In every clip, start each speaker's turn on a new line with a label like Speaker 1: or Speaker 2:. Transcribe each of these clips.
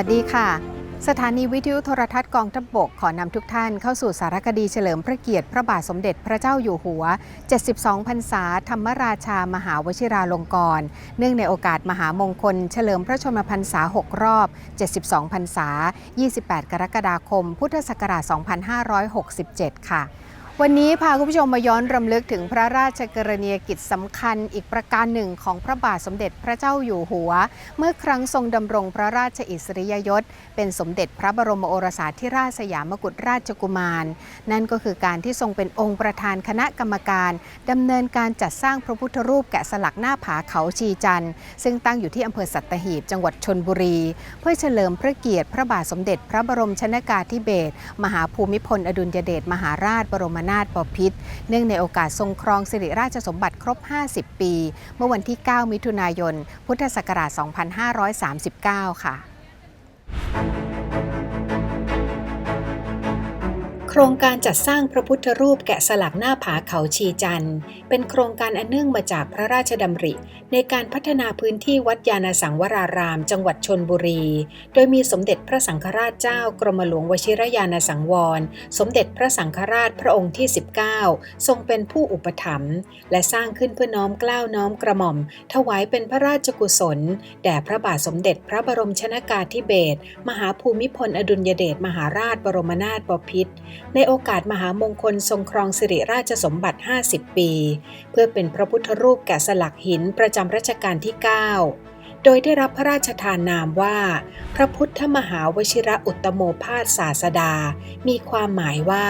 Speaker 1: วัสดีค่ะ สถานีวิทยุโทรทัศน์กองทัพบกขอนำทุกท่านเข้าสู่สารคดีเฉลิมพระเกียรติพระบาทสมเด็จพระเจ้าอยู่หัว 72 พรรษา ธรรมราชามหาวชิราลงกรณ์เนื่องในโอกาสมหามงคล เฉลิมพระชนมพรรษา 6 รอบ 72 พรรษา 28 กรกฎาคม พุทธศักราช 2567 ค่ะ วันนี้พาคุณผู้ชมมาย้อนรำลึกถึงพระราชกรณียกิจสำคัญอีกประการหนึ่งของพระบาทสมเด็จพระเจ้าอยู่หัว เมื่อครั้งทรงดำรงพระราชอิสริยยศ เป็นสมเด็จพระบรมโอรสาธิราชสยามกุฎราชกุมาร นั่นก็คือการที่ทรงเป็นองค์ประธานคณะกรรมการดำเนินการจัดสร้างพระพุทธรูปแกะสลักหน้าผาเขาชีจันทร์ซึ่งตั้งอยู่ที่อำเภอสัตหีบจังหวัดชนบุรี เพื่อเฉลิมพระเกียรติพระบาทสมเด็จพระบรมชนากาธิเบศรมหาภูมิพลอดุลยเดชมหาราชบรมนาถบพิตรเนื่องในโอกาสทรงครองสิริราชสมบัติครบ 50 ปี เมื่อวันที่ 9 มิถุนายน พุทธศักราช 2539 ค่ะโครงการจัดสร้างพระพุทธรูปแกะสลักหน้าผาเขาชีจันทร์เป็นโครงการอันเนื่องมาจากพระราชดำริในการพัฒนาพื้นที่วัดยาณสังวราราม จังหวัดชนบุรี โดยมีสมเด็จพระสังฆราชเจ้ากรมหลวงวชิรยานสังวร สมเด็จพระสังฆราชพระองค์ที่ 19 ทรงเป็นผู้อุปถัมภ์และสร้างขึ้นเพื่อน้อมเกล้าน้อมกระหม่อม ถวายเป็นพระราชกุศล แด่พระบาทสมเด็จพระบรมชนากาธิเบศรมหาภูมิพลอดุลยเดชมหาราชบรมนาถบพิตรในโอกาสมหามงคลทรงครองสิริราชสมบัติ 50 ปี เพื่อเป็นพระพุทธรูปแกะสลักหินประจำรัชกาลที่ 9 โดยได้รับพระราชทานนามว่า พระพุทธมหาวชิระอุตตโมพาสศาสดา มีความหมายว่า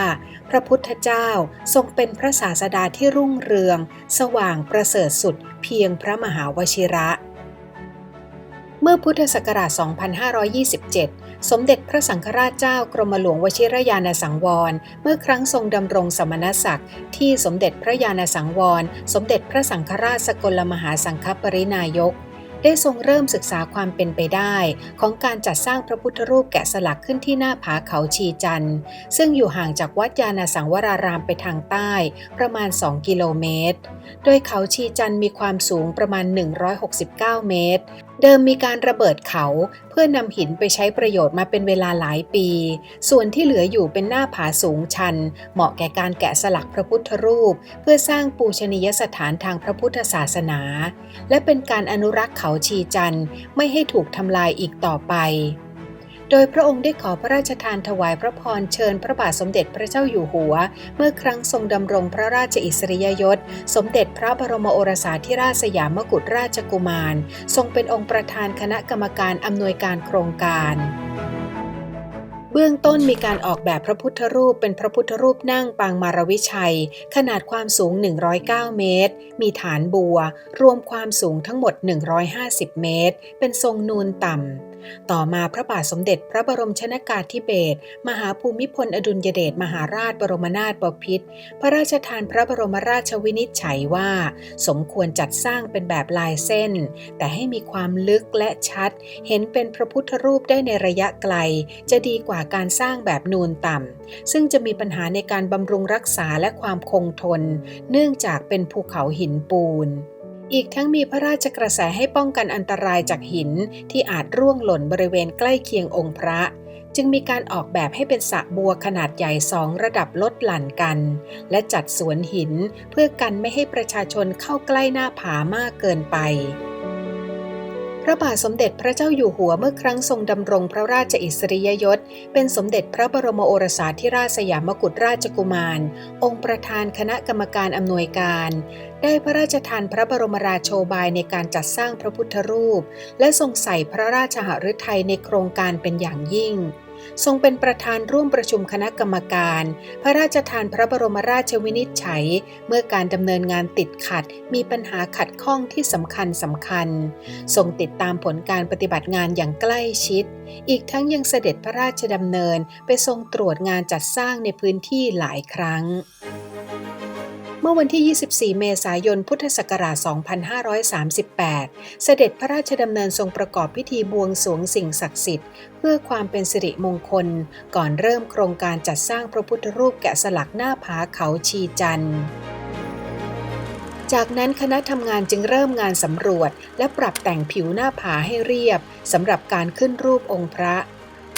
Speaker 1: พระพุทธเจ้าทรงเป็นพระศาสดาที่รุ่งเรือง สว่างประเสริฐสุดเพียงพระมหาวชิระ เมื่อพุทธศักราช 2527 สมเด็จพระสังฆราชเจ้ากรมหลวงวชิรยานสังวร เมื่อครั้งทรงดำรงสมณศักดิ์ที่สมเด็จพระยาณสังวร สมเด็จพระสังฆราชสกลมหาสังฆปรินายก ได้ทรงเริ่มศึกษาความเป็นไปได้ ของการจัดสร้างพระพุทธรูปแกะสลักขึ้นที่หน้าผาเขาชีจันทร์ซึ่งอยู่ห่างจากวัดยาณสังวรารามไปทางใต้ ประมาณ 2 กิโลเมตร โดยเขาชีจันทร์มีความสูงประมาณ 169 เมตร เดิมมีการระเบิดเขาเพื่อนำหินไปใช้ประโยชน์มาเป็นเวลาหลายปี ส่วนที่เหลืออยู่เป็นหน้าผาสูงชัน เหมาะแก่การแกะสลักพระพุทธรูป เพื่อสร้างปูชนียสถานทางพระพุทธศาสนา และเป็นการอนุรักษ์เขาชีจันไม่ให้ถูกทำลายอีกต่อไป ดยพระองค์ได้ขอพระราชทานถวายพระพรเชิญพระบาทสมเด็จพระเจ้าอยู่หัว เมื่อครั้งทรงดำรงพระราชอิสริยยศ สมเด็จพระบรมโอรสาธิราชสยามกุฎราชกุมาร ทรงเป็นองค์ประธานคณะกรรมการอำนวยการโครงการเบื้องต้นมีการออกแบบพระพุทธรูปเป็นพระพุทธรูปนั่งปางมารวิชัย ขนาดความสูง 109 เมตร มีฐานบัว รวมความสูงทั้งหมด 150 เมตร เป็นทรงนูนต่ำ ต่อมาพระบาทสมเด็จพระบรมชนากาธิเบศรมหาภูมิพลอดุลยเดชมหาราชบรมนาถบพิตรพระราชทานพระบรมราชวินิจฉัยว่า สมควรจัดสร้างเป็นแบบลายเส้น แต่ให้มีความลึกและชัด เห็นเป็นพระพุทธรูปได้ในระยะไกล จะดีกว่าการสร้างแบบนูนต่ำซึ่งจะมีปัญหาในการบำรุงรักษาและความคงทน เนื่องจากเป็นภูเขาหินปูน อีกทั้งมีพระราชกระแสให้ป้องกันอันตรายจากหินที่อาจร่วงหล่นบริเวณใกล้เคียงองค์พระ จึงมีการออกแบบให้เป็นสระบัวขนาดใหญ่สองระดับลดหลั่นกัน และจัดสวนหินเพื่อกันไม่ให้ประชาชนเข้าใกล้หน้าผามากเกินไป พระบาทสมเด็จพระเจ้าอยู่หัวเมื่อครั้งทรงดำรงพระราชอิสริยยศ เป็นสมเด็จพระบรมโอรสาธิราชสยามกุฎราชกุมาร องค์ประธานคณะกรรมการอำนวยการ ได้พระราชทานพระบรมราโชบายในการจัดสร้างพระพุทธรูป และทรงใส่พระราชหฤทัยในโครงการเป็นอย่างยิ่ง ทรงเป็นประธานร่วมประชุมคณะกรรมการ พระราชทานพระบรมราชวินิจฉัย เมื่อการดำเนินงานติดขัด มีปัญหาขัดข้องที่สำคัญสำคัญ ทรงติดตามผลการปฏิบัติงานอย่างใกล้ชิด อีกทั้งยังเสด็จพระราชดำเนินไปทรงตรวจงานจัดสร้างในพื้นที่หลายครั้ง เมื่อวันที่ 24 เมษายน พุทธศักราช 2538 เสด็จพระราชดำเนินทรงประกอบพิธีบวงสรวงสิ่งศักดิ์สิทธิ์ เพื่อความเป็นสิริมงคล ก่อนเริ่มโครงการจัดสร้างพระพุทธรูปแกะสลักหน้าผาเขาชีจันทร์จากนั้นคณะทำงานจึงเริ่มงานสำรวจ และปรับแต่งผิวหน้าผาให้เรียบสำหรับการขึ้นรูปองค์พระ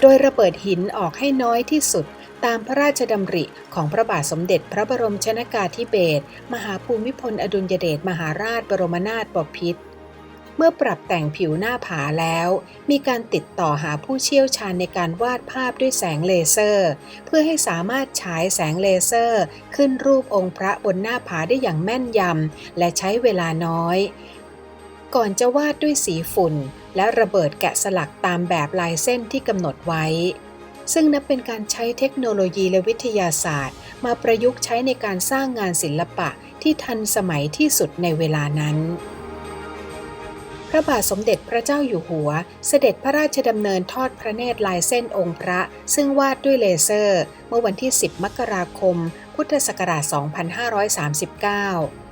Speaker 1: โดยระเบิดหินออกให้น้อยที่สุด ตามพระราชดำริของพระบาทสมเด็จพระบรมชนากาธิเบศรมหาภูมิพลอดุลยเดชมหาราชบรมนาถบพิตรเมื่อปรับแต่งผิวหน้าผาแล้ว มีการติดต่อหาผู้เชี่ยวชาญในการวาดภาพด้วยแสงเลเซอร์ เพื่อให้สามารถฉายแสงเลเซอร์ ขึ้นรูปองค์พระบนหน้าผาได้อย่างแม่นยำและใช้เวลาน้อย ก่อนจะวาดด้วยสีฝุ่น และระเบิดแกะสลักตามแบบลายเส้นที่กำหนดไว้ ซึ่งนับเป็นการใช้เทคโนโลยีและวิทยาศาสตร์ มาประยุกต์ใช้ในการสร้างงานศิลปะที่ทันสมัยที่สุดในเวลานั้น พระบาทสมเด็จพระเจ้าอยู่หัว เสด็จพระราชดำเนินทอดพระเนตรลายเส้นองค์พระ ซึ่งวาดด้วยเลเซอร์ เมื่อวันที่ 10 มกราคม พุทธศักราช 2539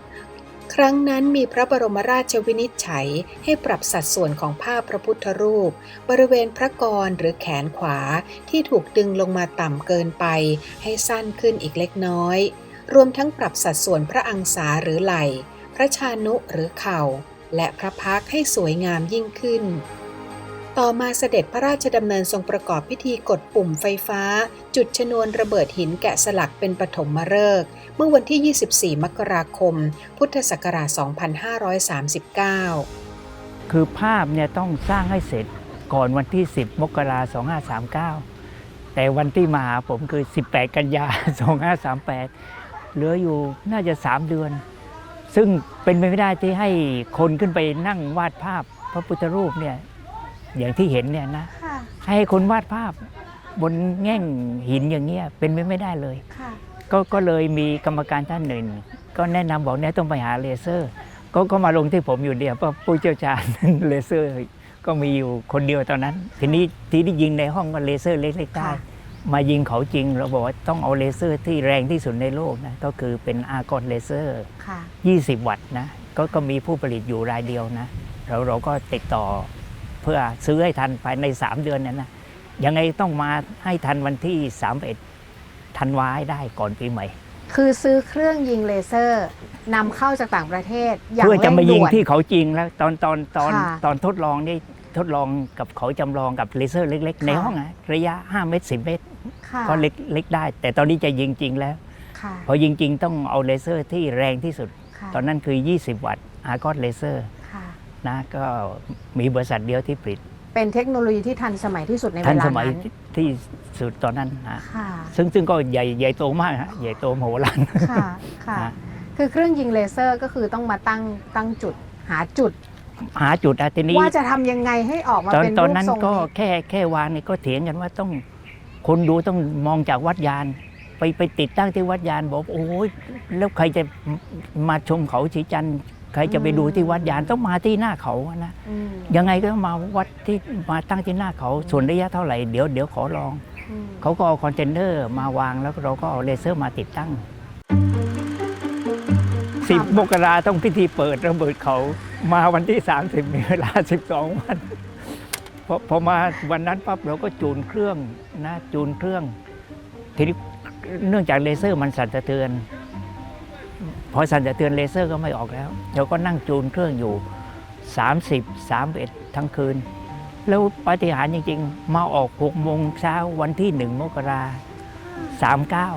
Speaker 1: ครั้งนั้นมีพระบรมราชวินิจฉัยให้ปรับสัดส่วนของภาพพระพุทธรูป บริเวณพระกรหรือแขนขวาที่ถูกดึงลงมาต่ำเกินไป ให้สั้นขึ้นอีกเล็กน้อย รวมทั้งปรับสัดส่วนพระอังสาหรือไหล่ พระชานุหรือเข่า และพระพักให้สวยงามยิ่งขึ้น ต่อมาเสด็จพระราชดำเนินทรงประกอบพิธีกดปุ่มไฟฟ้า จุดชนวนระเบิดหินแกะสลักเป็นปฐมฤกษ์เมื่อวันที่ 24 มกราคม พุทธศักราช 2539
Speaker 2: คือภาพเนี่ยต้องสร้างให้เสร็จก่อนวันที่ 10 มกราคม 2539 แต่วันที่มาหาผมคือ 18 กันยา 2538 เหลืออยู่น่าจะ 3 เดือน ซึ่งเป็นไปไม่ได้ที่ให้คนขึ้นไปนั่งวาดภาพพระพุทธรูปเนี่ย อย่างที่เห็นเนี่ยนะ
Speaker 3: ค่ะ
Speaker 2: ให้คนวาดภาพบนแง่งหินอย่างเงี้ยเป็นไปไม่ได้เลย
Speaker 3: ค่ะ
Speaker 2: ก็ก็เลยมีกรรมการท่านหนึ่ง ก็แนะนำบอกเนี่ยต้องไปหาเลเซอร์ ก็ก็มาลงที่ผมอยู่เดียวเพราะผู้เชี่ยวชาญ เลเซอร์ ก็มีอยู่คนเดียวตอนนั้น ทีนี้ที่ที่ยิงในห้องก็เลเซอร์เล็กๆได้
Speaker 3: ค่ะ
Speaker 2: มายิงเขาจริง เราบอกว่าต้องเอาเลเซอร์ที่แรงที่สุดในโลกนะก็คือเป็นอาร์กอนเลเซอร์
Speaker 3: ค่ะ
Speaker 2: 20 วัตต์นะก็ก็มีผู้ผลิตอยู่รายเดียวนะเราเราก็ติดต่อ เพื่อซื้อให้ทันภายใน 3 เดือนนั้นนะยังไงต้องมาให้ทันวันที่31ธันวาให้ได้ก่อนปีใหม่
Speaker 3: คือซื้อเครื่องยิงเลเซอร์นำเข้าจากต่างประเทศอย่าง
Speaker 2: เพื่อจะมายิง
Speaker 3: เร่ด่วน
Speaker 2: ที่เขาจริงแล้วตอนตอนตอน
Speaker 3: ค่ะ
Speaker 2: ตอนทดลองนี่ทดลองกับเขาจำลองกับเลเซอร์เล็ก ๆ ใน
Speaker 3: ค่ะ
Speaker 2: ห้องอะระยะ 5 เมตร 10 เมตร
Speaker 3: ค่ะ
Speaker 2: ก็เล็กเล็กได้ แต่ตอนนี้จะยิงจริงแล้ว
Speaker 3: ค่ะ
Speaker 2: พอยิงจริงต้องเอาเลเซอร์ที่แรงที่สุด
Speaker 3: ค่ะ
Speaker 2: ตอนนั้นคือ 20 วัตต์อาร์กอนเลเซอร์
Speaker 3: ค่ะ
Speaker 2: นะก็มีบริษัทเดียวที่ผลิต
Speaker 3: เป็นเทคโนโลยีที่ทันสมัยที่สุดในเว
Speaker 2: ทัน
Speaker 3: ลา
Speaker 2: สมัย
Speaker 3: นั้น
Speaker 2: ที่ที่สุดตอนนั้นนะ
Speaker 3: ค่ะ
Speaker 2: ซึ่งซึ่งก็ใหญ่ใหญ่โตมากฮะใหญ่โตมโหฬาร
Speaker 3: ค่ะค่ะ
Speaker 2: นะ
Speaker 3: คือเครื่องยิงเลเซอร์ก็คือต้องมาตั้งตั้งจุดหาจุด
Speaker 2: หาจุดอะทีนี้
Speaker 3: ว่าจะทำยังไงให้ออกมา
Speaker 2: ตอน
Speaker 3: เป็น
Speaker 2: ตอน
Speaker 3: รูป
Speaker 2: นั้น
Speaker 3: ทรง
Speaker 2: ก็
Speaker 3: นี้
Speaker 2: แค่แค่วางนี่ก็เถียงกันว่าต้องคนดูต้องมองจากวัดยานไปไปติดตั้งที่วัดยานบอกโอ้ยแล้วใครจะมาชมเขาชีจันทร์ ใครจะไปดูที่วัดยานต้องมาที่หน้าเขาอะนะ
Speaker 3: อืม
Speaker 2: ยังไงก็ต้องมาวัดที่มาตั้งที่หน้าเขาส่วนระยะเท่าไหร่เดี๋ยวเดี๋ยวขอลอง
Speaker 3: อืม
Speaker 2: เขาก็เอาคอนเทนเนอร์มาวางแล้วเราก็เอาเลเซอร์มาติดตั้งสิบมกราต้องพิธีเปิดระเบิดเขามาวันที่ 30มีเวลา 12 วันพอพอมาวันนั้นปั๊บเราก็จูนเครื่องนะจูนเครื่องทีนี้เนื่องจากเลเซอร์มันสั่นสะเทือน พอสั่นสะเทือนเลเซอร์ก็ไม่ออกแล้วเราก็นั่งจูนเครื่องอยู่ 30 31 ทั้งคืน แล้วปาฏิหาริย์จริง ๆ มาออก6โมงเช้าวันที่ 1 มกราสามเก้า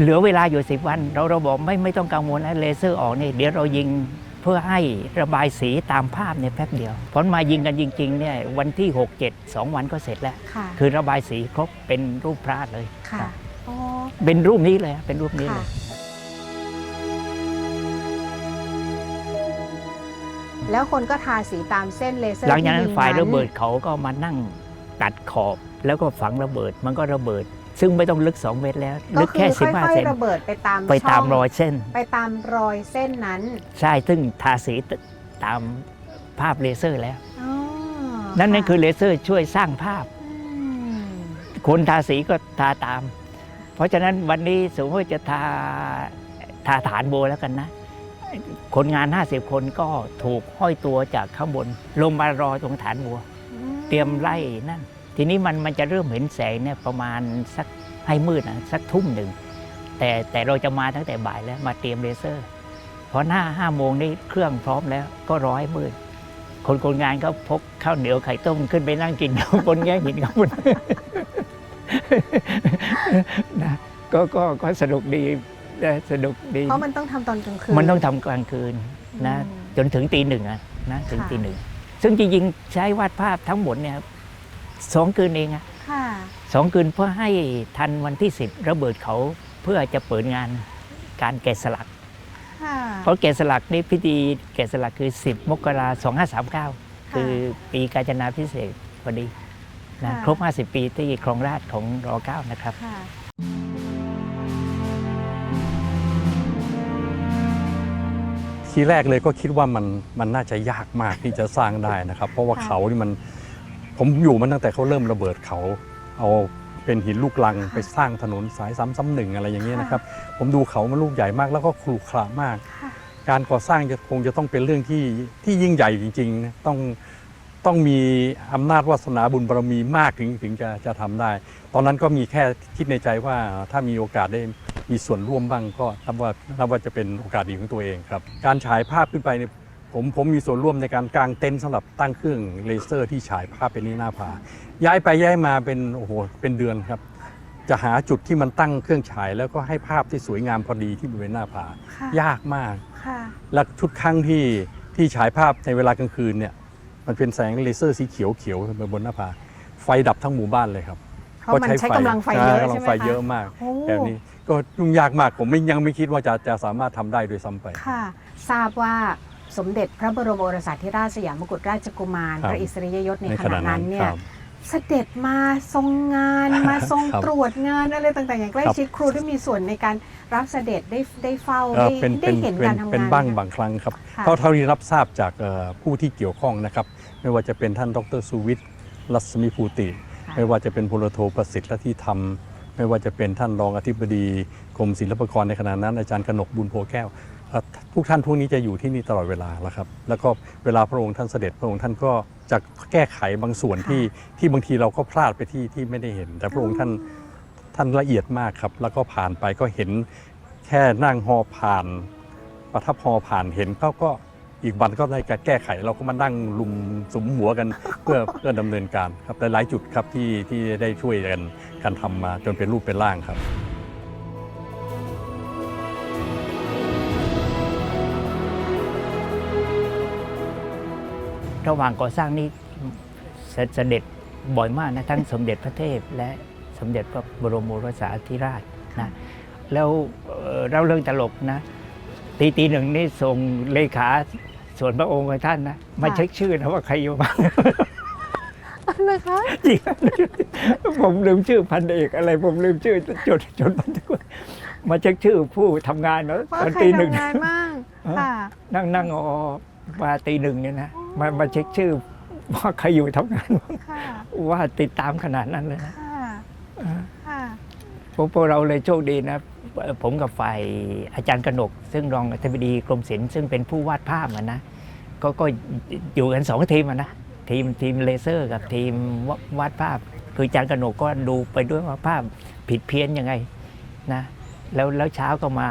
Speaker 2: เหลือเวลาอยู่10วัน เราเราบอกไม่ไม่ต้องกังวลนะเลเซอร์ออกนี่เดี๋ยวเรายิงเพื่อให้ระบายสีตามภาพเนี่ยแป๊บเดียวผลมายิงกันจริงๆเนี่ยวันที่ 6 7 2 วันก็เสร็จแล้ว
Speaker 3: ค่ะ
Speaker 2: คือระบายสีครบเป็นรูปพระเลย
Speaker 3: ค่ะอ๋อ
Speaker 2: เป็นรูปนี้เลยเป็นรูปนี้เล
Speaker 3: ค่ะ
Speaker 2: ย
Speaker 3: แล้วคนก็ทาสีตามเส้นเลเซอร์
Speaker 2: หลังจากนั้น
Speaker 3: ที่ง
Speaker 2: ฝ่ายระเบิดเขาก็มานั่งตัดขอบแล้วก็ฝังระเบิดมันก็ระเบิด ซึ่งไม่ต้องลึก 2 เมตรแล้ว
Speaker 3: ก็
Speaker 2: ลึก
Speaker 3: คื
Speaker 2: แค่
Speaker 3: อค่
Speaker 2: 15
Speaker 3: อย
Speaker 2: เซน
Speaker 3: ๆระเบิดไปตาม
Speaker 2: ไปตาม
Speaker 3: ช่ง
Speaker 2: รอยเส้น
Speaker 3: ไปตามรอยเส้นนั้น
Speaker 2: ใช่ซึ่งทาสีตตามภาพเลเซอร์แล้ว
Speaker 3: อ๋อ
Speaker 2: นั่นนั่น
Speaker 3: ค่ะ
Speaker 2: คือเลเซอร์ช่วยสร้างภาพ
Speaker 3: ม
Speaker 2: คนทาสีก็ทาตาม เพราะฉะนั้นวันนี้สมมติว่าจะทาทาฐานโบแล้วกันนะ คนงาน 50 คนก็ถูกห้อยตัวจากข้างบน ลงมารอตรงฐานบัว เตรียมไล่นั่น ทีนี้มันมันจะเริ่มเห็นแสงเนี่ยประมาณสักให้มืดนะสักทุ่มหนึ่ง แต่แต่เราจะมาตั้งแต่บ่ายแล้วมาเตรียมเลเซอร์พอหน้าห้าโมงนี่เครื่องพร้อมแล้วก็ร้อยมืดคนคนงานก็พกข้าวเหนียวไข่ต้มขึ้นไปนั่งกินบนแง่หินข้างบนนะก็ก็ก็สนุกดีนะ สนุกดี
Speaker 3: เพราะมันต้องทำตอนกลางคืน
Speaker 2: มันต้องทำกลางคืนนะ
Speaker 3: อืม
Speaker 2: จนถึงตีหนึ่งอะนะถึง
Speaker 3: ค่ะ
Speaker 2: ตีหนึ่งซึ่งจริงๆใช้วาดภาพทั้งหมดเนี่ยสองคืนเองอะ
Speaker 3: ค่ะ
Speaker 2: สองคืนเพื่อให้ทันวันที่10ระเบิดเขาเพื่อจะเปิดงานการแกะสลัก
Speaker 3: ค่ะ
Speaker 2: เพราะแกะสลักนี่พิธีแกะสลักคือ 10 มกราคม2539คือปีกาญจนาพิเศษกพอดีนะ
Speaker 3: ค่ะ
Speaker 2: ครบ 50 ปีที่ครองราชของร9นะครับ
Speaker 3: ค่ะ
Speaker 4: ทีแรกเลยก็คิดว่ามันมันน่าจะยากมากที่จะสร้างได้นะครับ เพราะว่า
Speaker 3: ค่ะ
Speaker 4: เขานี่มันผมอยู่มันตั้งแต่เขาเริ่มระเบิดเขา เอาเป็นหินลูกลังไปสร้างถนนสายซ้ำซ้ำหนึ่งอะไรอย่างเงี้ยนะครับ ผมดูเขามันลูกใหญ่มากแล้วก็ขรุขระมาก
Speaker 3: ค่ะ
Speaker 4: การก่อสร้างจะคงจะต้องเป็นเรื่องที่ที่ยิ่งใหญ่จริงๆนะต้อง ต้องมีอำนาจวาสนาบุญบารมีมากถึงถึงจะจะทำได้ ตอนนั้นก็มีแค่คิดในใจว่าถ้ามีโอกาสได้มีส่วนร่วมบ้างก็นับว่านับว่าจะเป็นโอกาสดีของตัวเองครับ การฉายภาพขึ้นไปเนี่ยผมผมมีส่วนร่วมในการกางเต็นท์สำหรับตั้งเครื่องเลเซอร์ที่ฉายภาพเป็นนี่หน้าผา ย้ายไปย้ายมาเป็นโอ้โหเป็นเดือนครับ จะหาจุดที่มันตั้งเครื่องฉาย แล้วก็ให้ภาพที่สวยงามพอดีที่บริเวณหน้าผา
Speaker 3: ค่ะ
Speaker 4: ยากมาก
Speaker 3: ค่ะ
Speaker 4: และทุกครั้งที่ที่ฉายภาพในเวลากลางคืนเนี่ย มันเป็นแสงเลเซอร์สีเขียวเขียวๆบนหน้าผาไฟดับทั้งหมู่บ้านเลยครับ
Speaker 3: เพราะมันใช้กำลังไฟเยอะ
Speaker 4: กำลั
Speaker 3: ใช่
Speaker 4: ง
Speaker 3: ไหม
Speaker 4: ไฟ
Speaker 3: คะ
Speaker 4: เยอะมาก
Speaker 3: โอ้
Speaker 4: แบบนี้ก็ยุ่งยากมากผมไม่ยังไม่คิดว่าจะจะสามารถทำได้โดวยซ้ำไป
Speaker 3: ค่ะ ทราบว่าสมเด็จพระบรมโอรสาธิราชสยามกุฎราชกุมาร
Speaker 4: ครับ
Speaker 3: พระอิสริยยศใน
Speaker 4: ใน
Speaker 3: ข
Speaker 4: ข
Speaker 3: ณะ
Speaker 4: ณะนั้
Speaker 3: นั้น
Speaker 4: น
Speaker 3: เนี่
Speaker 4: ค
Speaker 3: ย
Speaker 4: รับ
Speaker 3: เสด็จมาทรงงานมาทรง
Speaker 4: ครับ
Speaker 3: ตรวจงานอะไรต่างๆ อย่างใกล้
Speaker 4: ครับ
Speaker 3: ชิดครูได้มีส่วนในการรับเสด็จได้ได้เฝ้า
Speaker 4: เอ่
Speaker 3: ได้
Speaker 4: อเป็น
Speaker 3: ได้
Speaker 4: เป็น
Speaker 3: เห็น
Speaker 4: เป็น
Speaker 3: การทำงาน
Speaker 4: เป็นบ้าง
Speaker 3: ไหม
Speaker 4: บางครั้งครับ
Speaker 3: ค่ะ
Speaker 4: เท่าเท่าที่รับทราบจากเอ่อผู้ที่เกี่ยวข้องนะครับ ไม่ว่าจะเป็นท่านดรสุวิทย์รัศมีภูติ
Speaker 3: ค่ะ
Speaker 4: ไม่ว่าจะเป็นพลโทประสิทธิ์และที่ทำไม่ว่าจะเป็นท่านรองอธิบดีกรมศิลปากรในขณะนั้น อาจารย์กนกบุญโพแก้วเอ่อทุกท่านพวกนี้จะอยู่ที่นี่ตลอดเวลาแล้วครับ แล้วก็เวลาพระองค์ท่านเสด็จพระองค์ท่านก็จะแก้ไขบางส่วนที่ที่บางทีเราก็พลาดไปที่ที่ไม่ได้เห็น แต่พระองค์ท่านท่านละเอียดมากครับ แล้วก็ผ่านไปก็เห็นแค่นั่งฮอผ่าน ประทับฮอผ่านเห็นเขาก็ อีกวันก็ได้การแก้ไข เราก็มานั่งลุมสมหัวกันเพื่อเพื่อดำเนินการครับหลายจุดครับที่ที่ได้ช่วยกันการทำมาจนเป็นรูปเป็นร่างครับ
Speaker 2: ระหว่างก่อสร้างนี้เสด็จบ่อยมากนะทั้งสมเด็จพระเทพและสมเด็จพระบรมโอรสาธิราชนะแล้วเอ่อเราเรื่องตลกนะตีตีหนึ่งนี่ส่งเลขา ส่วนพระองค์ของท่านนะมาเช็คชื่อนะว่าใครอยู่บ้าง
Speaker 3: นะคะ
Speaker 2: จริงผมลืมชื่อพันเอกอะไร ผมลืมชื่อจดจดบันทึกไว้มาเช็คชื่อผู้ทำงานเนาะ
Speaker 3: ว่า
Speaker 2: ตอน
Speaker 3: ใคร
Speaker 2: ตีหนึ่ง
Speaker 3: ทำงานบ้าง
Speaker 2: เออ
Speaker 3: ค่ะ
Speaker 2: นั่งนั่งออมาตีหนึ่งเนี่ยนะมามาเช็คชื่อว่าใครอยู่ทำงานบ้าง
Speaker 3: ค่ะ
Speaker 2: ว่าติดตามขนาดนั้นเลยนะ
Speaker 3: ค่ะ
Speaker 2: เออ
Speaker 3: ค่ะ
Speaker 2: พวกพวกเราเลยโชคดีนะเอ่อ ผมกับฝ่ายอาจารย์กนก ซึ่งรองอธิบดีกรมศิลป์ซึ่งเป็นผู้วาดภาพนะก็ก็อยู่กันสองทีมนะทีมทีมเลเซอร์กับทีมวาวาดภาพ คืออาจารย์กนกก็ดูไปด้วยว่าภาพผิดเพี้ยนยังไงนะแล้วแล้วเช้าก็มา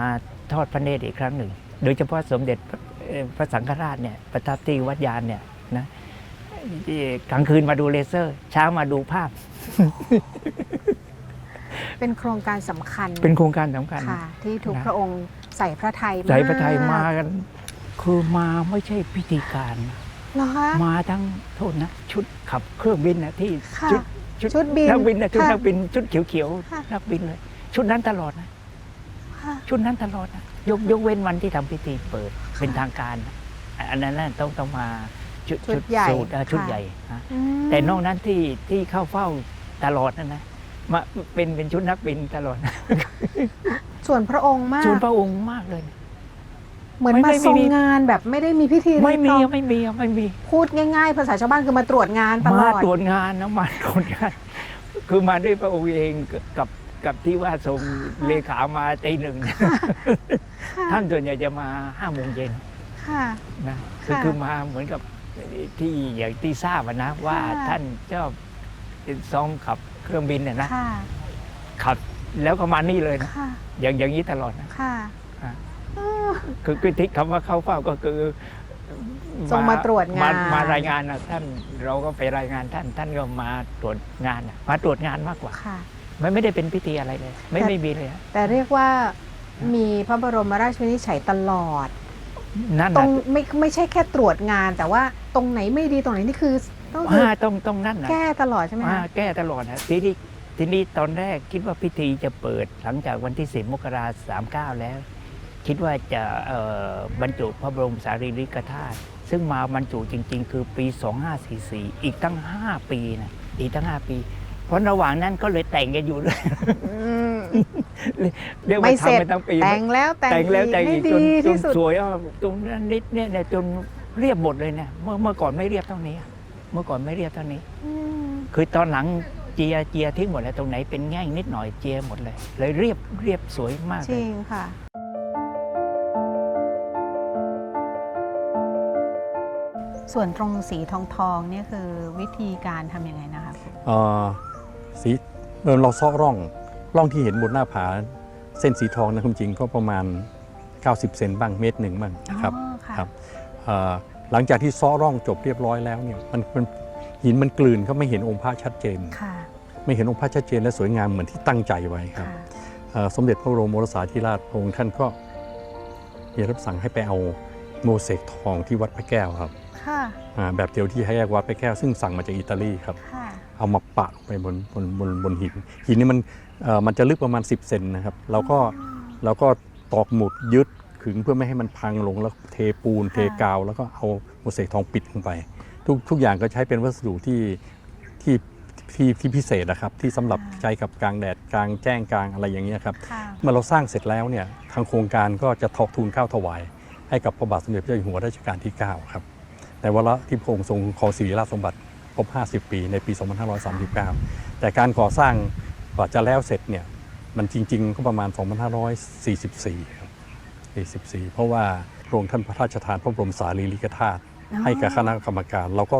Speaker 2: ทอดพระเนตรอีกครั้งหนึ่ง โดยเฉพาะสมเด็จพระสังฆราชเนี่ยประทับที่วัดยานเนี่ยนะกลางคืนมาดูเลเซอร์ เช้ามาดูภาพ
Speaker 3: เป็นโครงการสำคัญ
Speaker 2: เป็นโครงการสำคัญ
Speaker 3: ค่ะ ที่ทุก
Speaker 2: นะ
Speaker 3: พระองค์ใส่พระไทย
Speaker 2: ใจพระไทย
Speaker 3: ก
Speaker 2: มากัน คือมาไม่ใช่พิธีการ
Speaker 3: เหรอคะ
Speaker 2: มาทั้งโทษนะ ชุดขับเครื่องบินนะที่
Speaker 3: ค่ะ
Speaker 2: ชุด
Speaker 3: ชุดบิน
Speaker 2: นักบินนะชุด
Speaker 3: ค่ะ
Speaker 2: นักบินชุดเขียว
Speaker 3: ค่ะ
Speaker 2: ๆนักบินเลย ชุดนั้นตลอดนะ
Speaker 3: ค่ะ
Speaker 2: ชุดนั้นตลอดนะยกยกเว้นวันที่ทำพิธีเปิดเป็นทางการนะอันนั้นน่ะต้องต้องมาชุด
Speaker 3: ชุดใหญ่
Speaker 2: สูทเออชุด
Speaker 3: ค่ะ
Speaker 2: ใหญ่นะ
Speaker 3: อืม
Speaker 2: แต่นอกนั้นที่ที่เข้าเฝ้าตลอดนั่นนะ มาเป็นเป็นชุดนักบินตลอดนะ
Speaker 3: ส่วนพระองค์มาก
Speaker 2: ส่วนพระองค์มากเลย
Speaker 3: เหมือน
Speaker 2: ไม่
Speaker 3: มา
Speaker 2: ไม่
Speaker 3: ทรง
Speaker 2: มี
Speaker 3: งานแบบไม่ได้มีพิธี
Speaker 2: ไม่มี
Speaker 3: เรียกร้อง
Speaker 2: ไม่มีไม่มี
Speaker 3: พูดง่ายๆ ภาษาชาวบ้านคือมาตรวจงานตล
Speaker 2: มา
Speaker 3: อด
Speaker 2: ตรวจงานนะมาตรวจงาน คือมาด้วยพระองค์เองกับกับที่ว่าส่งเลขามาตีหนึ่งท่านส่วนใหญ่จะมาห้าโมงเย็น
Speaker 3: ค่ะ
Speaker 2: นะคือ
Speaker 3: ค่ะ
Speaker 2: คือมาเหมือนกับที่อย่างที่ทราบอะนะว่า
Speaker 3: ค่ะ
Speaker 2: ท่านชอบ ซ้อมขับเครื่องบินเนี่ยนะ
Speaker 3: ค่ะ
Speaker 2: ขับแล้วก็มานี่เลยนะ
Speaker 3: ค่ะ
Speaker 2: อย่างอย่างนี้ตลอดนะ
Speaker 3: ค่ะ
Speaker 2: อะ
Speaker 3: เออ
Speaker 2: คือคือที่คำว่าเข้าเฝ้าก็คือ
Speaker 3: ส่งมาตรวจงาน
Speaker 2: มารายงานนะท่านเราก็ไปรายงานท่าน ท่านก็มาตรวจงานน่ะมาตรวจงานมากกว่า
Speaker 3: ค่ะ
Speaker 2: ไม่ไม่ได้เป็นพิธีอะไรเลย ไม่
Speaker 3: แต่
Speaker 2: ไม่มีเลยฮะ
Speaker 3: แต่เรียกว่ามีพระบรมราชวินิจฉัยตลอด
Speaker 2: นั่น
Speaker 3: ตร
Speaker 2: น่ะ
Speaker 3: งไม่ไม่ใช่แค่ตรวจงาน แต่ว่าตรงไหนไม่ดีตรงไหนนี่คือ ต้องคือ
Speaker 2: อ่าต้องต้องนั่นนะ
Speaker 3: แก้ตลอดใช่ไหม
Speaker 2: อ่า
Speaker 3: คะ
Speaker 2: แก้ตลอดนะทีนี้ทีนี้ตอนแรกคิดว่าพิธีจะเปิดหลังจากวันที่สิบมกราสามเก้าแล้ว คิดว่าจะเอ่อบรรจุพระบรมสารีริกธาตุซึ่งมาบรรจุจริง ๆ คือปี 2544 อีกตั้ง 5 ปีนะอีกตั้ง 5 ปี เพราะระหว่างนั้นก็เลยแต่งกันอยู่เลย
Speaker 3: อืม
Speaker 2: เรียกว่า
Speaker 3: ไม่เสร็จ
Speaker 2: ทำกันทั้งปี
Speaker 3: แต่งแล้วแต่ง
Speaker 2: แต่งแล้วแต่ง
Speaker 3: ให้
Speaker 2: อีกจ
Speaker 3: ดี
Speaker 2: นจน
Speaker 3: ที่สุด
Speaker 2: สวยอะตรงนั้นนิดเนี่ยเนี่ยจนเรียบหมดเลยเนี่ยเมื่อเมื่อก่อนไม่เรียบเท่านี้อะ เมื่อก่อนไม่เรียบเท่านี้
Speaker 3: อืม
Speaker 2: คือตอนหลังเจียเจียทิ้งหมดแล้วตรงไหนเป็นแง่งนิดหน่อยเจียหมดเลย เลยเรียบเรียบสวยมาก
Speaker 3: จ
Speaker 2: เล
Speaker 3: ริ
Speaker 2: ย
Speaker 3: งค่ะ ส่วนตรงสีทองทองๆเนี่ยคือวิธีการทำยังไงนะคะ
Speaker 4: เอ่อสีเออเราเซาะร่องร่องที่เห็นบนหน้าผา เส้นสีทองนะคุณจริงก็ประมาณ 90 เซนบ้างเมตรหนึ่งบ้างนะครับ
Speaker 3: อ๋อค่ะ
Speaker 4: ครับเอ่อ หลังจากที่เซาะร่องจบเรียบร้อยแล้วเนี่ยมันมันหินมันกลืนก็ไม่เห็นองค์พระชัดเจน
Speaker 3: ค่ะ
Speaker 4: ไม่เห็นองค์พระชัดเจนและสวยงามเหมือนที่ตั้งใจไว้ครับ
Speaker 3: ค่ะ
Speaker 4: เอ่อสมเด็จพระบรมโอรสาธิราชพระองค์ท่านก็มีรับสั่งให้ไปเอาโมเสกทองที่วัดพระแก้วครับ
Speaker 3: ค่ะ
Speaker 4: อ่าแบบเดียวที่ให้วัดพระแก้วซึ่งสั่งมาจากอิตาลีครับ
Speaker 3: ค่ะ
Speaker 4: เอามาปะลงไปบนบนบนบนหิน หินนี่มันเอ่อมันจะลึกประมาณ 10 เซนนะครับ เราก็เราก็ตอกหมุดยึด ขึงเพื่อไม่ให้มันพังลงแล้วเทปูนเทกาว แล้วก็เอาโมเสกทองปิดลงไป ทุกทุกอย่างก็ใช้เป็นวัสดุที่ที่ที่ที่พิเศษนะครับ ที่สำหรับใช้กับกลางแดดกลางแจ้งกลางอะไรอย่างเงี้ยครับ
Speaker 3: ค่ะ
Speaker 4: เมื่อเราสร้างเสร็จแล้วเนี่ยทางโครงการก็จะทอทูลข้าวถวาย ให้กับพระบาทสมเด็จพระเจ้าอยู่หัวรัชกาลที่ 9 ครับในวาระที่พระองค์ทรงขอสิริราชสมบัติครบ 50 ปีในปี 2539 แต่การก่อสร้างกว่าจะแล้วเสร็จเนี่ยมันจริง ๆ ก็ประมาณ 2544ครับ 44เพราะว่าพระองค์ท่านพระราชทานพระบรมสารีริกธาตุ
Speaker 3: อ๋อ
Speaker 4: ให้กับคณะกรรมการ เราก็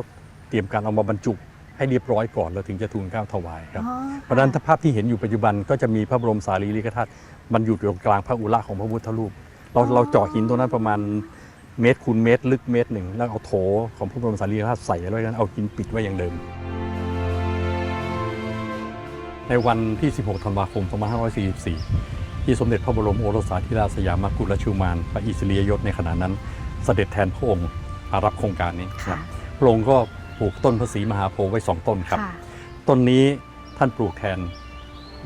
Speaker 4: เตรียมการเอามาบรรจุให้เรียบร้อยก่อนแล้วถึงจะทูลเกล้าถวายครับ
Speaker 3: อ๋อ
Speaker 4: เพราะฉะนั้นถ้าภาพที่เห็นอยู่ปัจจุบันก็จะมีพระบรมสารีริกธาตุบรรจุอยู่ตรงกลางพระอุระของพระพุทธรูป เราเราเจาะหินตรงนั้นประมาณเมตรคูณเมตรลึกเมตรหนึ่งแล้วเอาโถของพระบรมสารีริกธาตุใส่ไว้นั้นเอาหินปิดไว้อย่างเดิม ในวันที่ 16 ธันวาคม 2544 ที่สมเด็จพระบรมโอรสาธิราชสยามกุฎราชกุมารพระอิสริยยศในขณะนั้น เสด็จแทนพระองค์มารับโครงการนี้
Speaker 3: ค่ะ
Speaker 4: นะพระองค์ก็ปลูกต้นพระศรีมหาโพธิ์ไว้สองต้นครับ
Speaker 3: ค่ะ
Speaker 4: ต้นนี้ท่านปลูกแทน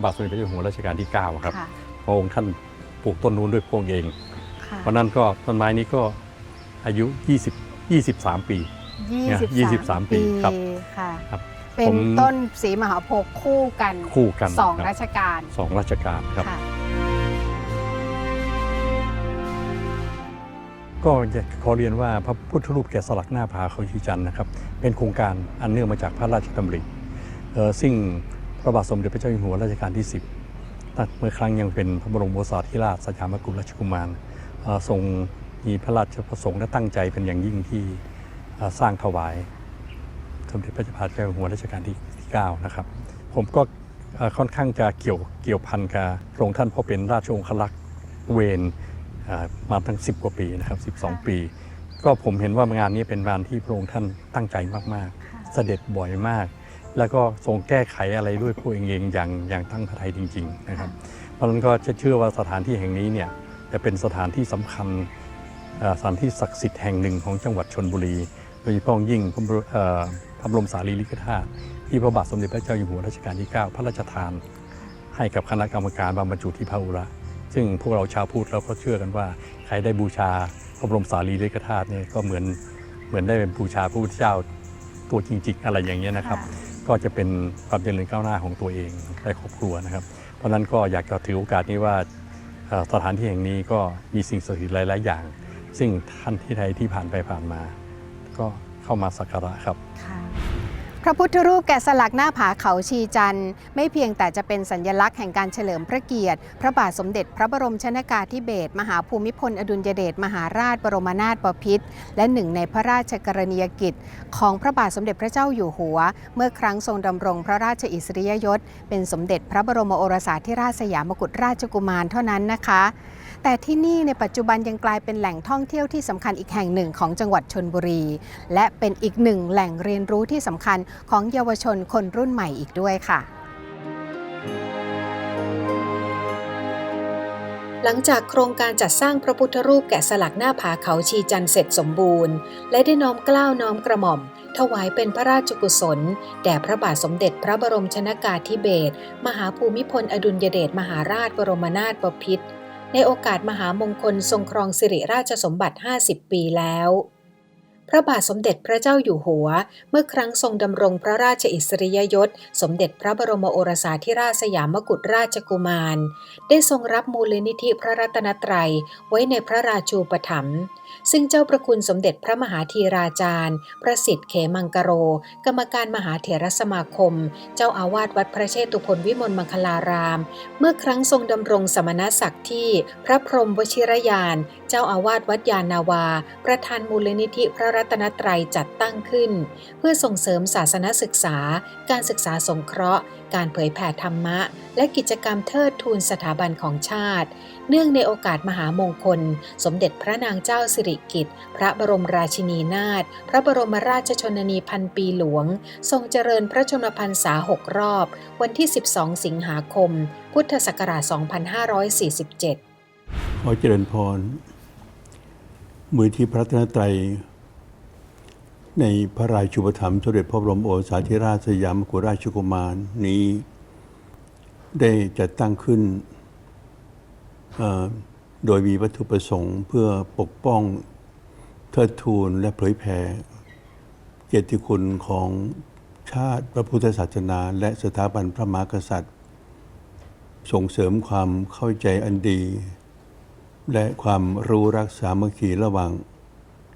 Speaker 4: บาทสมเด็จพระเจ้าอยู่หัวรัชกาลที่9ครับ
Speaker 3: ค่ะ
Speaker 4: พระองค์ท่านปลูกต้นนู้นด้วยพระองค์เอง
Speaker 3: ค่ะ
Speaker 4: เพราะนั้นก็ต้นไม้นี้ก็อายุ 20 23 ปีเนี่ย23 ปีครับ
Speaker 3: ค่ะ
Speaker 4: ครับ
Speaker 3: เป็น
Speaker 4: ผม
Speaker 3: ต้นสีมหาโพธิ์คู่กัน
Speaker 4: คู่กัน
Speaker 3: สอง
Speaker 4: ครับ
Speaker 3: ราชการ
Speaker 4: สองราชการครับ ก็ขอเรียนว่าพระพุทธรูปแกะสลักหน้าผาเขาชีจันนะครับ เป็นโครงการอันเนื่องมาจากพระราชดำริซึ่งพระบาทสมเด็จพระเจ้าอยู่หัวรัชกาลที่ 10ตั้งเมื่อครั้งยังเป็นพระบรมโอรสาธิราชสยามกุฎราชกุมารทรงมีพระราชประสงค์และตั้งใจเป็นอย่างยิ่งที่สร้างถวายสมเด็จพระเจ้าอยู่หัวรัชกาลที่9นะครับ ผมก็ค่อนข้างจะเกี่ยวเกี่ยวพันกับพระองค์ท่านเพราะเป็นราชองครักษ์เวนเอ่อ มาทั้ง 10 กว่าปีนะครับ 12 ปี ก็ผมเห็นว่างานนี้เป็นงานที่พระองค์ท่านตั้งใจมากๆ เสด็จบ่อยมาก แล้วก็ทรงแก้ไขอะไรด้วยพระองค์เองอย่างอย่างตั้งพระทัยจริง ๆ นะครับ เพราะฉะนั้นก็จะเชื่อว่าสถานที่แห่งนี้เนี่ยจะเป็นสถานที่สำคัญเอ่อสถานที่ศักดิ์สิทธิ์แห่งหนึ่งของจังหวัดชนบุรีโดยเฉพาะอย่างยิ่งพระบรเอ่อพระบรมสารีริกธาตุที่พระบาทสมเด็จพระเจ้าอยู่หัวรัชกาลที่ 9 พระราชทาน ให้กับคณะกรรมการบำบรรจุที่พระอุระ ซึ่งพวกเราชาวพุทธเราก็เชื่อกันว่า ใครได้บูชาพระบรมสารีริกธาตุเนี่ยก็เหมือนเหมือนได้เป็นบูชาพระพุทธเจ้าตัวจริงๆอะไรอย่างเงี้ยนะครับ ก็จะเป็นความเจริญก้าวหน้าของตัวเองและครอบครัวนะครับ เพราะฉะนั้นก็อยากจะถือโอกาสนี้ว่าเอ่อสถานที่แห่งนี้ก็มีสิ่งศักดิ์สิทธิ์หลาย ๆ อย่าง ซึ่งท่านที่ใดที่ผ่านไปผ่านมา ก็เข้ามาสักการะครับ
Speaker 3: ค่ะ พระพุทธรูปแกะสลักหน้าผาเขาชีจันทร์ไม่เพียงแต่จะเป็นสัญลักษณ์แห่งการเฉลิมพระเกียรติ พระบาทสมเด็จพระบรมชนากาธิเบศรมหาภูมิพลอดุลยเดชมหาราชบรมนาถบพิตรและหนึ่งในพระราชกรณียกิจ ของพระบาทสมเด็จพระเจ้าอยู่หัว เมื่อครั้งทรงดำรงพระราชอิสริยยศ เป็นสมเด็จพระบรมโอรสาธิราชสยามกุฎราชกุมารเท่านั้นนะคะ แต่ที่นี่ในปัจจุบันยังกลายเป็นแหล่งท่องเที่ยวที่สำคัญอีกแห่งหนึ่งของจังหวัดชนบุรี และเป็นอีกหนึ่งแหล่งเรียนรู้ที่สำคัญของเยาวชนคนรุ่นใหม่อีกด้วยค่ะ
Speaker 1: หลังจากโครงการจัดสร้างพระพุทธรูปแกะสลักหน้าผาเขาชีจันเสร็จสมบูรณ์ และได้น้อมกล้าวน้อมกระหม่อมถวายเป็นพระราชกุศล แด่พระบาทสมเด็จพระบรมชนากาธิเบศรมหาภูมิพลอดุลยเดชมหาราชบรมนาถบพิตร ในโอกาสมหามงคลทรงครองสิริราชสมบัติ 50 ปีแล้ว พระบาทสมเด็จพระเจ้าอยู่หัว เมื่อครั้งทรงดำรงพระราชอิสริยยศ สมเด็จพระบรมโอรสาธิราชสยามกุฎราชกุมาร ได้ทรงรับมูลนิธิพระรัตนตรัยไว้ในพระราชูปถัมภ์ซึ่งเจ้าประคุณสมเด็จพระมหาธีราจารย์ ประสิทธิ์เขมังกโร กรรมการมหาเถรสมาคม เจ้าอาวาสวัดพระเชตุพนวิมลมังคลาราม เมื่อครั้งทรงดำรงสมณศักดิ์ที่พระพรหมวชิรยาน เจ้าอาวาสวัดยานาวา ประธานมูลนิธิพระรัตนตรัยจัดตั้งขึ้น เพื่อส่งเสริมศาสนศึกษา การศึกษาสงเคราะห์ การเผยแผ่ธรรมะ และกิจกรรมเทิดทูนสถาบันของชาติ เนื่องในโอกาสมหามงคล สมเด็จพระนางเจ้าสิริกิติ์พระบรมราชินีนาถพระบรมราชชนนีพันปีหลวง ทรงเจริญพระชนมพรรษาหกรอบ วันที่ 12 สิงหาคม พุทธศักราช 2547
Speaker 5: ขอเจริญพรมือที่พระรัตนตรัย ในพระราชูปถัมภ์สมเด็จพระบรมโอรสาธิราชสยามกุฎราชกุมารนี้ได้จัดตั้งขึ้น โดยมีวัตถุประสงค์เพื่อปกป้องเทิดทูนและเผยแผ่เกียรติคุณของชาติพระพุทธศาสนา และสถาบันพระมหากษัตริย์ ส่งเสริมความเข้าใจอันดี และความรู้รักสามัคคีระหว่าง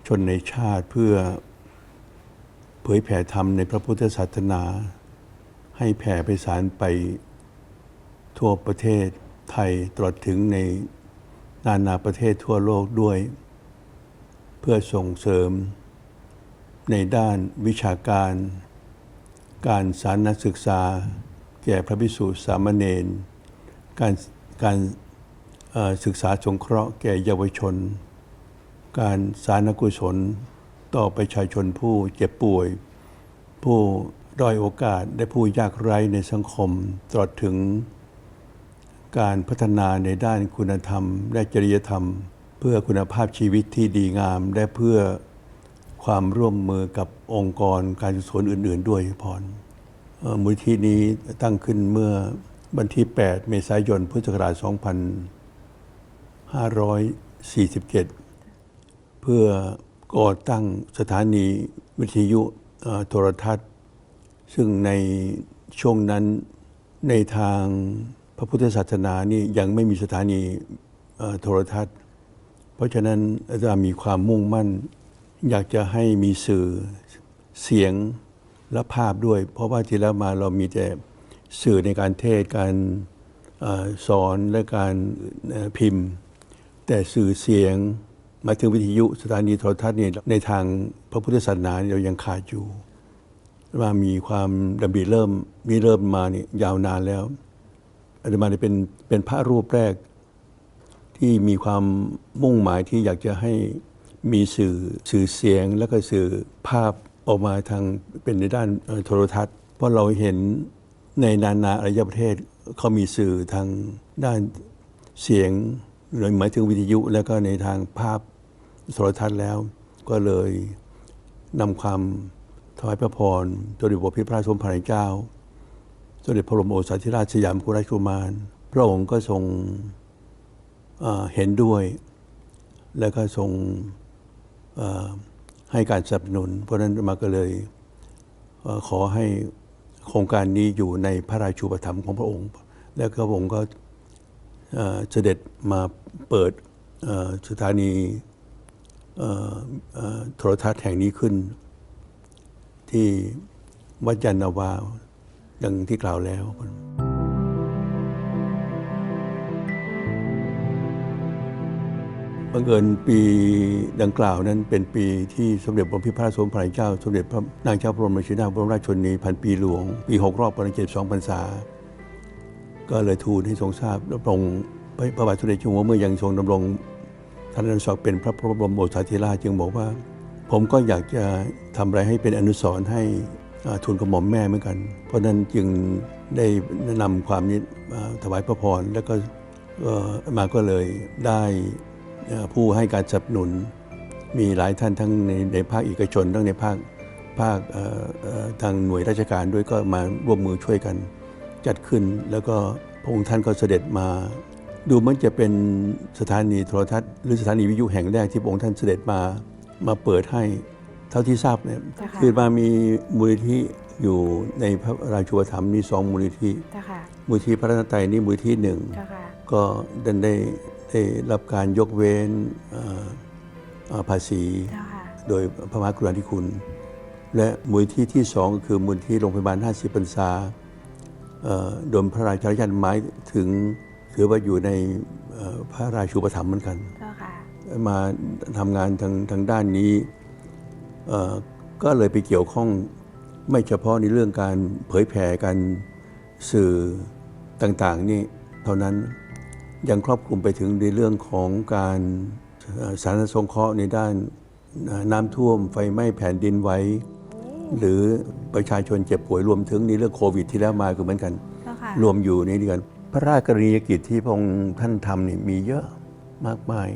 Speaker 5: ชนในชาติเพื่อ เผยแผ่ธรรมในพระพุทธศาสนา ให้แผ่ไปสารไปทั่วประเทศไทยตลอดถึงในนานาประเทศทั่วโลกด้วย เพื่อส่งเสริม ในด้านวิชาการ การสารนศึกษา แก่พระภิกษุสามเณรการการศึกษาสงเคราะห์แก่เยาวชน การสารกุศล ต่อประชาชนผู้เจ็บป่วย ผู้ด้อยโอกาสและผู้ยากไร้ในสังคม ตลอดถึงการพัฒนาในด้านคุณธรรม และจริยธรรม เพื่อคุณภาพชีวิตที่ดีงาม และเพื่อความร่วมมือกับองค์กรการกุศลอื่น ๆ ด้วยพรเอ่อมูลที่นี้ตั้งขึ้นเมื่อวันที่ 8 เมษายน พุทธศักราช 2547 เพื่อ ก่อตั้งสถานีวิทยุโทรทัศน์ ซึ่งในช่วงนั้นในทางพระพุทธศาสนานี่ยังไม่มีสถานีโทรทัศน์ เพราะฉะนั้นอาจารย์มีความมุ่งมั่น อยากจะให้มีสื่อเสียงและภาพด้วย เพราะว่าที่แล้วมาเรามีแต่สื่อในการเทศการอสอนและการพิมพ์ แต่สื่อเสียง หมายถึงวิทยุสถานีโทรทัศน์เนี่ยในทางพระพุทธศาสนาเรายังขาดอยู่ว่ามีความดำริเริ่มมีเริ่มมาเนี่ยยาวนานแล้วอาตมาเนี่ยเป็นเป็นพระรูปแรก ที่มีความมุ่งหมายที่อยากจะให้มีสื่อสื่อเสียง แล้วก็สื่อภาพออกมาทางเป็นในด้านโทรทัศน์ เพราะเราเห็นในนานาอารยประเทศเขามีสื่อทางด้านเสียงหรือหมายถึงวิทยุ แล้วก็ในทางภาพ โทรทัศน์แล้วก็เลยนำความถวายพระพรโดยบทพิพระชสมภารเจ้าสมเด็จพระบรมโอรสาธิราชสยามกุฎราชกุมาร พระองค์ก็ทรงเห็นด้วย แล้วก็ทรงให้การสนับสนุน เพราะนั้นมาก็เลยขอให้โครงการนี้อยู่ในพระราชูปถัมภ์ของพระองค์ แล้วก็พระองค์ก็เสด็จมาเปิดสถานี โทรทัศน์แห่งนี้ขึ้น ที่วัดยานนาวาดังที่กล่าวแล้วบังเอิญปีดังกล่าวนั้นเป็นปีที่สมเด็จพระพิพระสมภารเจ้า สมเด็จพระนางเจ้าพระบรมราชินีนาบรมราชชนนีพันปีหลวง ปีหกรอบปริเจตสองพรรษา ก็เลยทูลให้ทรงทราบแล้วพรองพระบาทสมเด็จอยู่หัวเมื่อยังทรงดำรง ท่านอนุสรณ์เป็นพระบรมโอษาธิราชจึงบอกว่า ผมก็อยากจะทำอะไรให้เป็นอนุสรณ์ให้ทูลกระหม่อมแม่เหมือนกัน เพราะฉะนั้นจึงได้นะนำความนี้มาถวายพระพรแล้วก็มาก็เลยได้ผู้ให้การสนับสนุน มีหลายท่านทั้งในในภาคเอกชนทั้งในภาคภาคทางหน่วยราชการด้วยก็มาร่วมมือช่วยกันจัดขึ้น แล้วก็พระองค์ท่านก็เสด็จมา ดูเหมันจะเป็นสถานีโทรทัศน์หรือสถานีวิทยุแห่งแรกที่พระองค์ท่านเสด็จมามาเปิดให้เท่าที่ทราบเนี่ย
Speaker 3: เจ้าค่ะ
Speaker 5: คือมามีมูลนิธิอยู่ในพระราชูปถัมภ์มีสองมูลนิธิ
Speaker 3: เจ้าค่ะ
Speaker 5: มูลนิธิพระรัตนตรัยนี่มูลนิธิหนึ่ง
Speaker 3: เจ้าค่ะ
Speaker 5: ก็ได้ได้ได้รับการยกเว้นเอ่อเอ่อภาษี
Speaker 3: เจ้าค่ะ
Speaker 5: โดยพระมหากรุณาธิคุณ และมูลที่ที่สองก็คือมูลที่โรงพยาบาล 50พรรษาเอ่อโดยพระราชาญาณหมายถึง ถือว่าอยู่ในเอ่อพระราชูปถัมภ์เหมือนกัน
Speaker 3: เจ้าค่ะ
Speaker 5: มาทำงานทางทางด้านนี้เอ่อก็เลยไปเกี่ยวข้องไม่เฉพาะในเรื่องการเผยแผ่การสื่อต่างๆนี่เท่านั้นยังครอบคลุมไปถึงในเรื่องของการเอ่อสาธารณสงเคราะห์ในด้านเอ่อน้ำท่วมไฟไหม้แผ่นดินไหวหรือประชาชนเจ็บป่วยรวมถึงในเรื่องโควิดที่แล้วมาก็เหมือนกัน
Speaker 3: เจ้าค่ะ
Speaker 5: รวมอยู่ในเดือน พระราชกรณียกิจที่พระองค์ท่านทำนี่มีเยอะมากมาย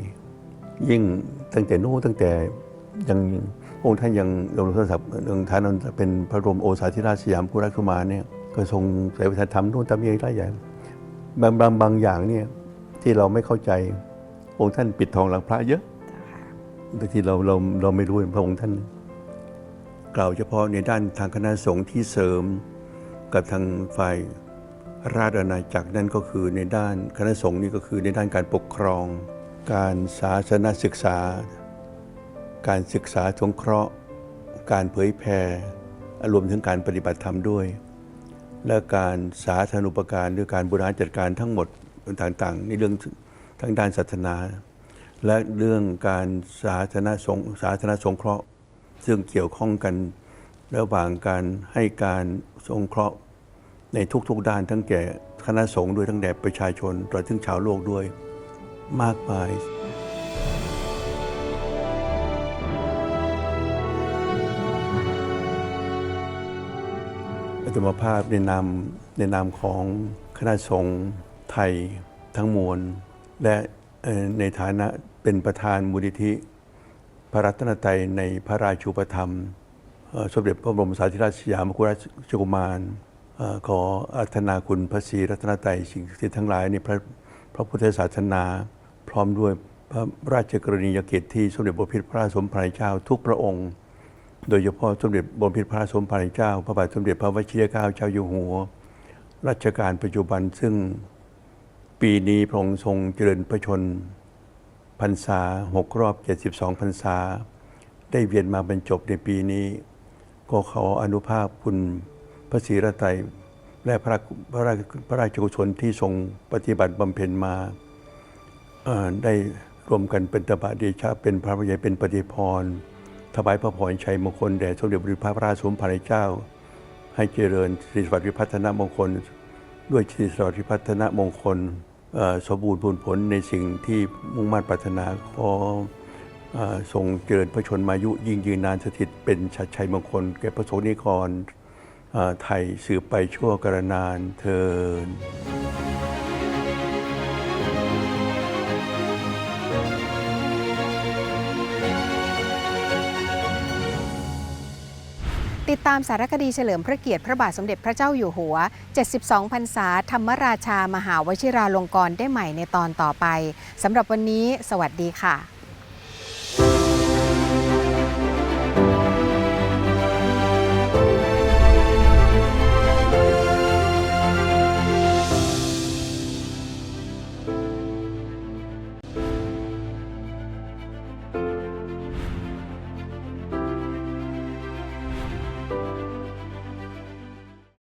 Speaker 5: ยิ่งตั้งแต่นู้นตั้งแต่ยังพระองค์ท่านยังลงทรศัพท์ลงทานนเป็นพระบรมโอษาธิราชสยามกุราชกุมารเนี่ยก็ทรงแสดงวัฒนธรรมนู่นทำนี่หลายอย่บางบางบางอย่างเนี่ยที่เราไม่เข้าใจองค์ท่านปิดทองหลังพระเยอะบางทีเราเราเราไม่รู้พระองค์ท่าน กล่าวเฉพาะในด้านทางคณะสงฆ์ที่เสริมกับทางฝ่าย ราชอาณาจักรนั่นก็คือในด้านคณะสงฆ์นี่ก็คือในด้านการปกครอง การศาสนศึกษา การศึกษาสงเคราะห์ การเผยแผ่รวมถึงการปฏิบัติธรรมด้วย และการสาธารณูปการด้วยการบริหารจัดการทั้งหมดต่างๆ ในเรื่องทั้งด้านศาสนา และเรื่องการสาธารณสงสาธารณสงเคราะห์ ซึ่งเกี่ยวข้องกันระหว่างการให้การสงเคราะห์ ในทุกๆด้านทั้งแก่คณะสงฆ์ด้วยทั้งแด่ประชาชนตลอดถึงชาวโลกด้วยมากมายอาตมาภาพในนามในนามของคณะสงฆ์ไทยทั้งมวล และในฐานะเป็นประธานมูลนิธิ พระรัตนตรัยในพระราชูปธรรม สมเด็จพระบรมสารีราชสยามกุฎราชกุมาร ขออาธนาคุณพระศรีรัตนตรัยสิ่งศักดิ์สิทธิ์ทั้งหลายในพระพระพุทธศาสนา พร้อมด้วยพระราชกรณียกิจที่สมเด็จพระพิตรพระราชสมภารเจ้าทุกพระองค์ โดยเฉพาะสมเด็จบรมพิตรพระราชสมภารเจ้า พระบาทสมเด็จพระวชิรเกล้าเจ้าอยู่หัวรัชกาลปัจจุบันซึ่งปีนี้พระองค์ทรงเจริญพระชนพรรษาหกรอบ 72พรรษา ได้เวียนมาบรรจบในปีนี้ ก็ขออนุภาพคุณ พระศรีรัตน์และพระราชพระราชพระราชกุศลที่ทรงปฏิบัติบำเพ็ญมาได้รวมกันเป็นตบะเดชะเป็นพระพยาเป็นปฏิพรถวายพระพรชัยมงคลแด่สมเด็จพระพระราชสมภารเจ้า ให้เจริญสิริสวัสดิ์วิพัฒนมงคล ด้วยสิริสวัสดิ์วิพัฒนมงคลสมบูรณ์ผลผลในสิ่งที่มุ่งมั่นปรารถนาขอทรงเจริญพระชนมายุยิ่งยืนนานสถิตเป็นชัดชัยมงคลแก่พระโสนิกร ไทยสืบไปชั่วกระนานเทิน
Speaker 3: ติดตามสารคดีเฉลิมพระเกียรติพระบาทสมเด็จพระเจ้าอยู่หัว 72 พรรษา ธรรมราชา มหาวชิราลงกรณ์ได้ใหม่ในตอนต่อไป สำหรับวันนี้ สวัสดีค่ะ